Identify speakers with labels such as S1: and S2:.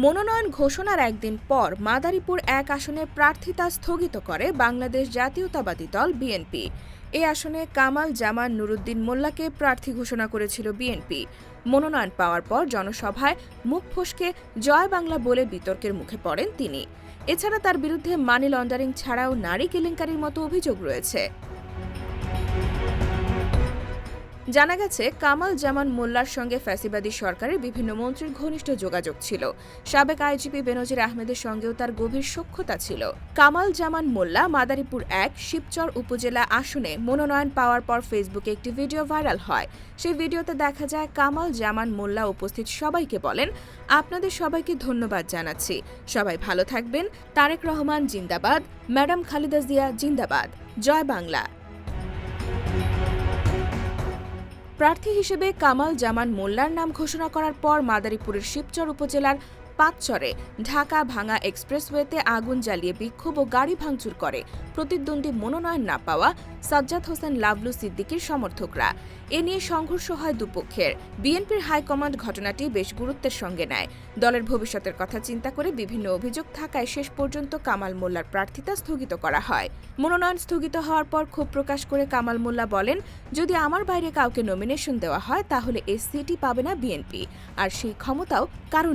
S1: মনোনয়ন ঘোষণার একদিন পর মাদারীপুর এক আসনে প্রার্থিতা স্থগিত করে বাংলাদেশ জাতীয়তাবাদী দল বিএনপি। এ আসনে কামাল জামান নুরুদ্দিন মোল্লাকে প্রার্থী ঘোষণা করেছিল বিএনপি। মনোনয়ন পাওয়ার পর জনসভায় মুখ ফসকে জয় বাংলা বলে বিতর্কের মুখে পড়েন তিনি। এছাড়া তার বিরুদ্ধে মানি লন্ডারিং ছাড়াও নারী কেলেঙ্কারির মতো অভিযোগ রয়েছে। জানা গেছে, কামাল জামান মোল্লার সঙ্গে ফ্যাসিবাদী সরকারের বিভিন্ন মন্ত্রীর ঘনিষ্ঠ যোগাযোগ ছিল। সাবেক আইজিপি বেনজির আহমেদের সঙ্গেও তার গভীর সখ্যতা ছিল। কামাল জামান মোল্লা মাদারীপুর এক, শিবচর উপজেলা আসনে মনোনয়ন পাওয়ার পর ফেসবুকে একটি ভিডিও ভাইরাল হয়। সেই ভিডিওতে দেখা যায়, কামাল জামান মোল্লা উপস্থিত সবাইকে বলেন, আপনাদের সবাইকে ধন্যবাদ জানাচ্ছি। সবাই ভালো থাকবেন। তারেক রহমান জিন্দাবাদ। ম্যাডাম খালেদা জিয়া জিন্দাবাদ। জয় বাংলা। প্রার্থী হিসেবে কামাল জামান মোল্লার নাম ঘোষণা করার পর মাদারীপুরের শিবচর উপজেলার পাঁচচরে ঢাকা ভাঙা এক্সপ্রেসওয়েতে আগুন জ্বালিয়ে বিক্ষোভ ও গাড়ি ভাঙচুর করে। প্রতিদ্বন্দ্বী মনোনয়ন না পাওয়া সাজ্জাদ হোসেন লাভলু সিদ্দিকীর সমর্থকরা। এ নিয়ে সংঘর্ষ হয় দুপক্ষের। বিএনপির হাইকমান্ড ঘটনাটি বেশ গুরুত্বের সঙ্গে নেয়। দলের ভবিষ্যতের কথা চিন্তা করে বিভিন্ন অভিযোগ থাকায় শেষ পর্যন্ত কামাল মোল্লার প্রার্থিতা স্থগিত করা হয়। মনোনয়ন স্থগিত হওয়ার পর ক্ষোভ প্রকাশ করে কামাল মোল্লা বলেন, যদি আমার বাইরে কাউকে নমিনেশন দেওয়া হয়, তাহলে এই সিটি পাবে না বিএনপি। আর সেই ক্ষমতাও কারও